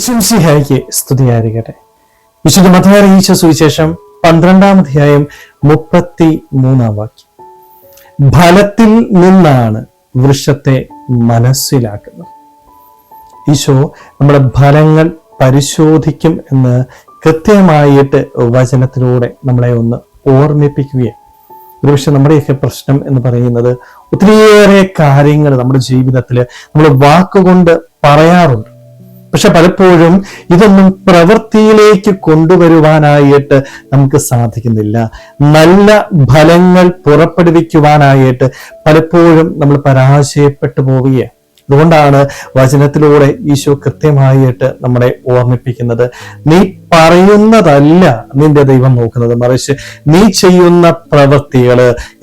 വിശംസിഹായിക്ക് സ്തുതിയായിരിക്കട്ടെ. വിശുദ്ധ മതം അറിയിച്ച സുവിശേഷം പന്ത്രണ്ടാം അധ്യായം മുപ്പത്തി മൂന്നാം വാക്യം. ഫലത്തിൽ നിന്നാണ് വൃക്ഷത്തെ മനസ്സിലാക്കുന്നത്. ഈശോ നമ്മുടെ ഫലങ്ങൾ പരിശോധിക്കും എന്ന് കൃത്യമായിട്ട് വചനത്തിലൂടെ നമ്മളെ ഒന്ന് ഓർമ്മിപ്പിക്കുകയാണ്. ഒരുപക്ഷെ നമ്മുടെയൊക്കെ പ്രശ്നം എന്ന് പറയുന്നത് ഒത്തിരിയേറെ കാര്യങ്ങൾ നമ്മുടെ ജീവിതത്തിൽ നമ്മൾ വാക്കുകൊണ്ട് പറയാറുണ്ട്. പക്ഷെ പലപ്പോഴും ഇതൊന്നും പ്രവൃത്തിയിലേക്ക് കൊണ്ടുവരുവാനായിട്ട് നമുക്ക് സാധിക്കുന്നില്ല. നല്ല ഫലങ്ങൾ പുറപ്പെടുവിക്കുവാനായിട്ട് പലപ്പോഴും നമ്മൾ പരാജയപ്പെട്ടു പോവുകയാണ്. അതുകൊണ്ടാണ് വചനത്തിലൂടെ ഈശോ കൃത്യമായിട്ട് നമ്മളെ ഓർമ്മിപ്പിക്കുന്നത്. നീ പറയുന്നതല്ല നിന്റെ ദൈവം നോക്കുന്നത്. മറിച്ച് നീ ചെയ്യുന്ന പ്രവൃത്തികൾ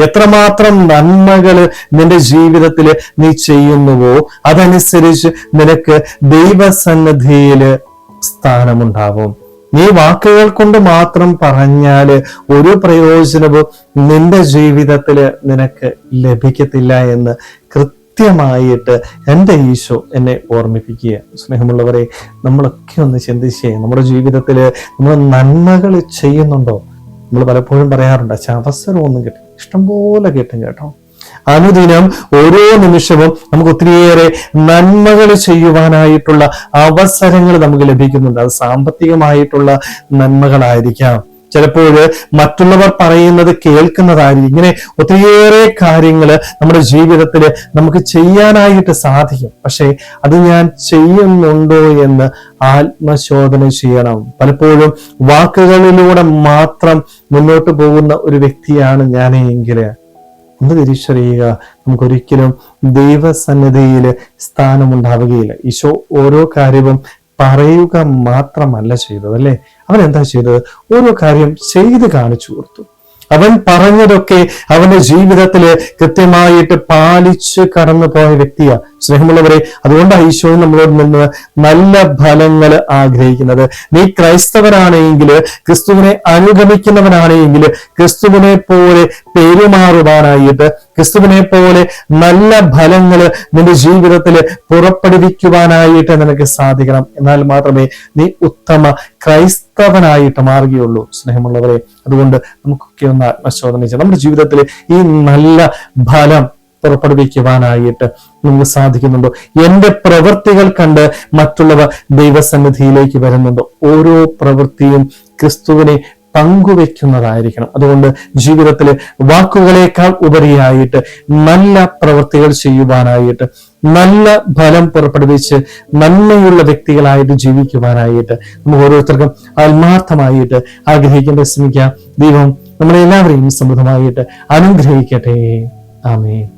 എത്രമാത്രം നന്മകൾ നിന്റെ ജീവിതത്തിൽ നീ ചെയ്യുന്നുവോ അതനുസരിച്ച് നിനക്ക് ദൈവസന്നിധിയിൽ സ്ഥാനമുണ്ടാവും. നീ വാക്കുകൾ കൊണ്ട് മാത്രം പറഞ്ഞാൽ ഒരു പ്രയോജനവും നിന്റെ ജീവിതത്തിൽ നിനക്ക് ലഭിക്കത്തില്ല എന്ന് കൃത്യമായിട്ട് എന്റെ ഈശോ എന്നെ ഓർമ്മിപ്പിക്കുക. സ്നേഹമുള്ളവരെ നമ്മളൊക്കെ ഒന്ന് ചിന്തിച്ചേ നമ്മുടെ ജീവിതത്തിൽ നമ്മൾ നന്മകൾ ചെയ്യുന്നുണ്ടോ? നമ്മൾ പലപ്പോഴും പറയാറുണ്ട് പക്ഷെ അവസരമൊന്നും കിട്ടും ഇഷ്ടംപോലെ കിട്ടും കേട്ടോ. അനുദിനം ഓരോ നിമിഷവും നമുക്ക് ഒത്തിരിയേറെ നന്മകൾ ചെയ്യുവാനായിട്ടുള്ള അവസരങ്ങൾ നമുക്ക് ലഭിക്കുന്നുണ്ട്. അത് സാമ്പത്തികമായിട്ടുള്ള നന്മകളായിരിക്കാം. ചിലപ്പോൾ മറ്റുള്ളവർ പറയുന്നത് കേൾക്കുന്നതായി. ഇങ്ങനെ ഒത്തിരിയേറെ കാര്യങ്ങൾ നമ്മുടെ ജീവിതത്തിൽ നമുക്ക് ചെയ്യാനായിട്ട് സാധിക്കും. പക്ഷേ അത് ഞാൻ ചെയ്യുന്നുണ്ടോ എന്ന് ആത്മശോധന ചെയ്യണം. പലപ്പോഴും വാക്കുകളിലൂടെ മാത്രം മുന്നോട്ട് പോകുന്ന ഒരു വ്യക്തിയാണ് ഞാനെങ്കിൽ ഒന്ന് തിരിച്ചറിയുക. നമുക്കൊരിക്കലും ദൈവസന്നിധിയിൽ സ്ഥാനമുണ്ടാവുകയില്ല. ഈശോ ഓരോ കാര്യവും പറയുക മാത്രമല്ല ചെയ്തത് അല്ലെ അവൻ എന്താ ചെയ്തത്? ഓരോ കാര്യം ചെയ്ത് കാണിച്ചു കൊടുത്തു. അവൻ പറഞ്ഞതൊക്കെ അവന്റെ ജീവിതത്തിൽ കൃത്യമായിട്ട് പാലിച്ച് കടന്നു പോയ വ്യക്തിയാ സ്നേഹമുള്ളവരെ. അതുകൊണ്ടാണ് ഈശോ നമ്മളോട് നിന്ന് നല്ല ഫലങ്ങൾ ആഗ്രഹിക്കുന്നത്. നീ ക്രൈസ്തവനാണെങ്കിൽ ക്രിസ്തുവിനെ അനുഗമിക്കുന്നവനാണെങ്കിൽ ക്രിസ്തുവിനെ പോലെ പെരുമാറുവാനായിട്ട് ക്രിസ്തുവിനെ പോലെ നല്ല ഫലങ്ങൾ നിന്റെ ജീവിതത്തിൽ പുറപ്പെടുവിക്കുവാനായിട്ട് നിനക്ക് സാധിക്കണം. എന്നാൽ മാത്രമേ നീ ഉത്തമ ക്രൈസ്തവനായിട്ട് മാറുകയുള്ളൂ. സ്നേഹമുള്ളവരെ അതുകൊണ്ട് നമുക്കൊക്കെ ഒന്ന് ആത്മശോധന ചെയ്യാം നമ്മുടെ ജീവിതത്തിൽ ഈ നല്ല ഫലം പുറപ്പെടുവിക്കുവാനായിട്ട് നമുക്ക് സാധിക്കുന്നുണ്ടോ. എന്റെ പ്രവൃത്തികൾ കണ്ട് മറ്റുള്ളവ ദൈവസന്നിധിയിലേക്ക് വരുന്നുണ്ടോ. ഓരോ പ്രവൃത്തിയും ക്രിസ്തുവിനെ പങ്കുവെക്കുന്നതായിരിക്കണം. അതുകൊണ്ട് ജീവിതത്തിലെ വാക്കുകളേക്കാൾ ഉപരിയായിട്ട് നല്ല പ്രവൃത്തികൾ ചെയ്യുവാനായിട്ട് നല്ല ഫലം പുറപ്പെടുവിച്ച് നന്മയുള്ള വ്യക്തികളായിട്ട് ജീവിക്കുവാനായിട്ട് നമുക്ക് ഓരോരുത്തർക്കും ആത്മാർത്ഥമായിട്ട് ആഗ്രഹിക്കേണ്ട ശ്രമിക്കാം. ദൈവം നമ്മളെല്ലാവരെയും സമൃദ്ധമായിട്ട് അനുഗ്രഹിക്കട്ടെ. ആമേ